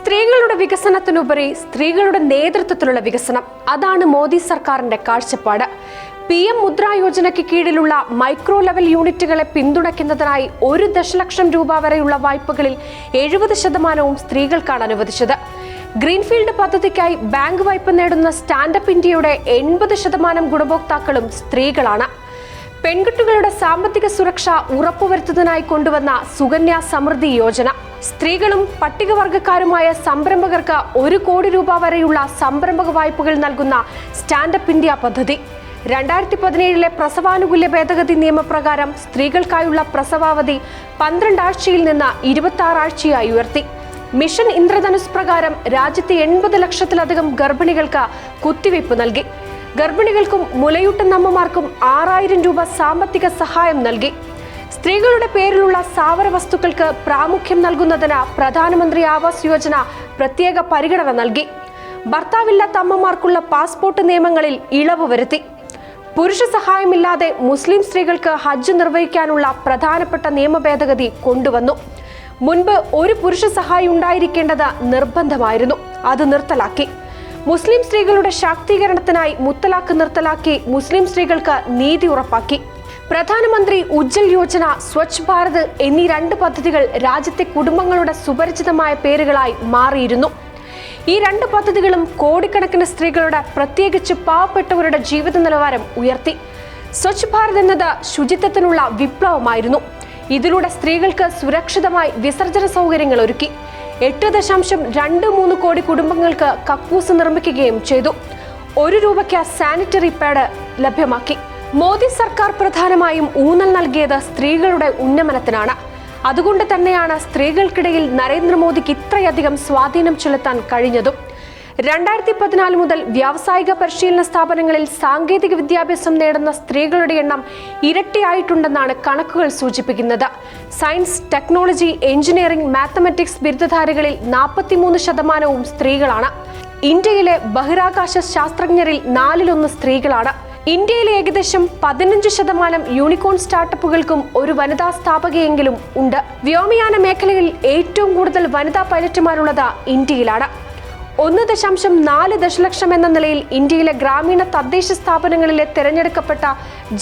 സ്ത്രീകളുടെ വികസനത്തിനുപരി സ്ത്രീകളുടെ നേതൃത്വത്തിലുള്ള വികസനം. അതാണ് മോദി സർക്കാരിന്റെ കാഴ്ചപ്പാട്. പി എം മുദ്ര യോജനയ്ക്ക് കീഴിലുള്ള മൈക്രോ ലെവൽ യൂണിറ്റുകളെ പിന്തുണയ്ക്കുന്നതിനായി ഒരു ദശലക്ഷം രൂപ വരെയുള്ള വായ്പകളിൽ എഴുപത് ശതമാനവും സ്ത്രീകൾക്കാണ് അനുവദിച്ചത്. ഗ്രീൻഫീൽഡ് പദ്ധതിക്കായി ബാങ്ക് വായ്പ നേടുന്ന സ്റ്റാൻഡപ്പ് ഇന്ത്യയുടെ എൺപത് ശതമാനം ഗുണഭോക്താക്കളും സ്ത്രീകളാണ്. പെൺകുട്ടികളുടെ സാമ്പത്തിക സുരക്ഷ ഉറപ്പുവരുത്തുന്നതിനായി കൊണ്ടുവന്ന സുകന്യ സമൃദ്ധി യോജന. സ്ത്രീകളും പട്ടികവർഗക്കാരുമായ സംരംഭകർക്ക് ഒരു കോടി രൂപ വരെയുള്ള സംരംഭക വായ്പകൾ നൽകുന്ന സ്റ്റാൻഡപ്പ് ഇന്ത്യ പദ്ധതി. രണ്ടായിരത്തി പതിനേഴിലെ പ്രസവാനുകൂല്യ ഭേദഗതി നിയമപ്രകാരം സ്ത്രീകൾക്കായുള്ള പ്രസവാവധി പന്ത്രണ്ടാഴ്ചയിൽ നിന്ന് ഇരുപത്തി ആറാഴ്ചയായി ഉയർത്തി. മിഷൻ ഇന്ദ്രധനുസ് പ്രകാരം രാജ്യത്തെ എൺപത് ലക്ഷത്തിലധികം ഗർഭിണികൾക്ക് കുത്തിവയ്പ് നൽകി. ഗർഭിണികൾക്കും മുലയൂട്ടുന്നമ്മമാർക്കും ആറായിരം രൂപ സാമ്പത്തിക സഹായം നൽകി. സ്ത്രീകളുടെ പേരിലുള്ള സാവര വസ്തുക്കൾക്ക് പ്രാമുഖ്യം നൽകുന്നതിന് പ്രധാനമന്ത്രി ആവാസ് യോജന പ്രത്യേക പരിഗണന നൽകി. ഭർത്താവില്ലാത്ത അമ്മമാർക്കുള്ള പാസ്പോർട്ട് നിയമങ്ങളിൽ ഇളവ് വരുത്തി. പുരുഷ സഹായമില്ലാതെ മുസ്ലിം സ്ത്രീകൾക്ക് ഹജ്ജ് നിർവഹിക്കാനുള്ള പ്രധാനപ്പെട്ട നിയമ ഭേദഗതി കൊണ്ടുവന്നു. മുൻപ് ഒരു പുരുഷ സഹായി ഉണ്ടായിരിക്കേണ്ടത് നിർബന്ധമായിരുന്നു. അത് നിർത്തലാക്കി. മുസ്ലിം സ്ത്രീകളുടെ ശാക്തീകരണത്തിനായി മുത്തലാഖ് നിർത്തലാക്കി മുസ്ലിം സ്ത്രീകൾക്ക് നീതി ഉറപ്പാക്കി. പ്രധാനമന്ത്രി ഉജ്ജൽ യോജന സ്വച്ഛ് ഭാരത് എന്നീ രണ്ട് പദ്ധതികൾ രാജ്യത്തെ കുടുംബങ്ങളുടെ സുപരിചിതമായ പേരുകളായി മാറിയിരുന്നു. ഈ രണ്ട് പദ്ധതികളും കോടിക്കണക്കിന് സ്ത്രീകളുടെ പ്രത്യേകിച്ച് പാവപ്പെട്ടവരുടെ ജീവിത നിലവാരം ഉയർത്തി. സ്വച്ഛ് ഭാരത് എന്നത് ശുചിത്വത്തിനുള്ള വിപ്ലവമായിരുന്നു. ഇതിലൂടെ സ്ത്രീകൾക്ക് സുരക്ഷിതമായി വിസർജന സൗകര്യങ്ങൾ ഒരുക്കി. എട്ട് ദശാംശം രണ്ട് മൂന്ന് കോടി കുടുംബങ്ങൾക്ക് കക്കൂസ് നിർമ്മിക്കുകയും ചെയ്തു. ഒരു രൂപയ്ക്ക് സാനിറ്ററി പാഡ് ലഭ്യമാക്കി. മോദി സർക്കാർ പ്രധാനമായും ഊന്നൽ നൽകിയത് സ്ത്രീകളുടെ ഉന്നമനത്തിനാണ്. അതുകൊണ്ട് തന്നെയാണ് സ്ത്രീകൾക്കിടയിൽ നരേന്ദ്രമോദിക്ക് ഇത്രയധികം സ്വാധീനം ചെലുത്താൻ കഴിഞ്ഞതും. രണ്ടായിരത്തി പതിനാല് മുതൽ വ്യാവസായിക പരിശീലന സ്ഥാപനങ്ങളിൽ സാങ്കേതിക വിദ്യാഭ്യാസം നേടുന്ന സ്ത്രീകളുടെ എണ്ണം ഇരട്ടിയായിട്ടുണ്ടെന്നാണ് കണക്കുകൾ സൂചിപ്പിക്കുന്നത്. സയൻസ് ടെക്നോളജി എഞ്ചിനീയറിംഗ് മാത്തമാറ്റിക്സ് ബിരുദധാരികളിൽ നാൽപ്പത്തിമൂന്ന് ശതമാനവും സ്ത്രീകളാണ്. ഇന്ത്യയിലെ ബഹിരാകാശ ശാസ്ത്രജ്ഞരിൽ നാലിലൊന്ന് സ്ത്രീകളാണ്. ഇന്ത്യയിൽ ഏകദേശം പതിനഞ്ച് ശതമാനം യൂണിക്കോൺ സ്റ്റാർട്ടപ്പുകൾക്കും ഒരു വനിതാ സ്ഥാപകയെങ്കിലും ഉണ്ട്. വ്യോമയാന മേഖലയിൽ ഏറ്റവും കൂടുതൽ വനിതാ പൈലറ്റുമാരുള്ളത് ഇന്ത്യയിലാണ്. ഒന്ന് ദശാംശം നാല് ദശലക്ഷം എന്ന നിലയിൽ ഇന്ത്യയിലെ ഗ്രാമീണ തദ്ദേശ സ്ഥാപനങ്ങളിലെ തിരഞ്ഞെടുക്കപ്പെട്ട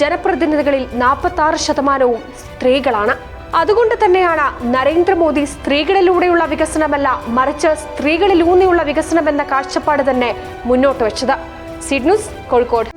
ജനപ്രതിനിധികളിൽ നാൽപ്പത്തി ആറ് ശതമാനവും സ്ത്രീകളാണ്. അതുകൊണ്ട് തന്നെയാണ് നരേന്ദ്രമോദി സ്ത്രീകളിലൂടെയുള്ള വികസനമല്ല മറിച്ച് സ്ത്രീകളിലൂന്നിയുള്ള വികസനം എന്ന കാഴ്ചപ്പാട് തന്നെ മുന്നോട്ട് വെച്ചത്. സിഡ്നൂസ് കോഴിക്കോട്.